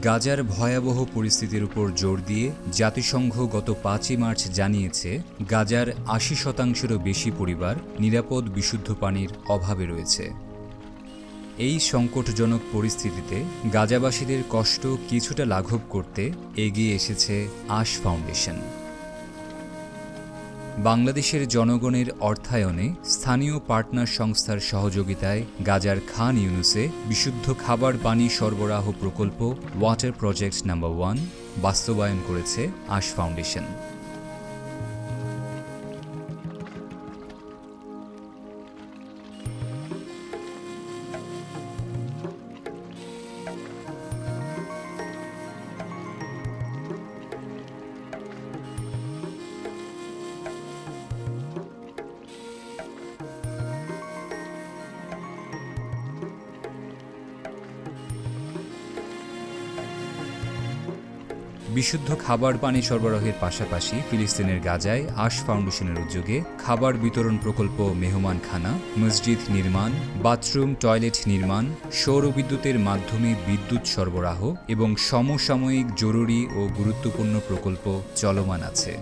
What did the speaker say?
গাজার ভয়াবহ পরিস্থিতির উপর জোর দিয়ে জাতিসংঘ গত পাঁচই মার্চ জানিয়েছে, গাজার আশি শতাংশেরও বেশি পরিবার নিরাপদ বিশুদ্ধ পানির অভাবে রয়েছে। এই সংকটজনক পরিস্থিতিতে গাজাবাসীদের কষ্ট কিছুটা লাঘব করতে এগিয়ে এসেছে আশ ফাউন্ডেশন। বাংলাদেশের জনগণের অর্থায়নে স্থানীয় পার্টনার সংস্থার সহযোগিতায় গাজার খান ইউনুসে বিশুদ্ধ খাবার পানি সরবরাহ প্রকল্প ওয়াটার প্রজেক্ট নাম্বার ওয়ান বাস্তবায়ন করেছে আশ ফাউন্ডেশন। বিশুদ্ধ খাবার পানি সরবরাহের পাশাপাশি ফিলিস্তিনের গাজায় আশ ফাউন্ডেশনের উদ্যোগে খাবার বিতরণ প্রকল্প মেহমান খানা, মসজিদ নির্মাণ, বাথরুম, টয়লেট নির্মাণ, সৌর বিদ্যুতের মাধ্যমে বিদ্যুৎ সরবরাহ এবং সমসাময়িক জরুরি ও গুরুত্বপূর্ণ প্রকল্প চলমান আছে।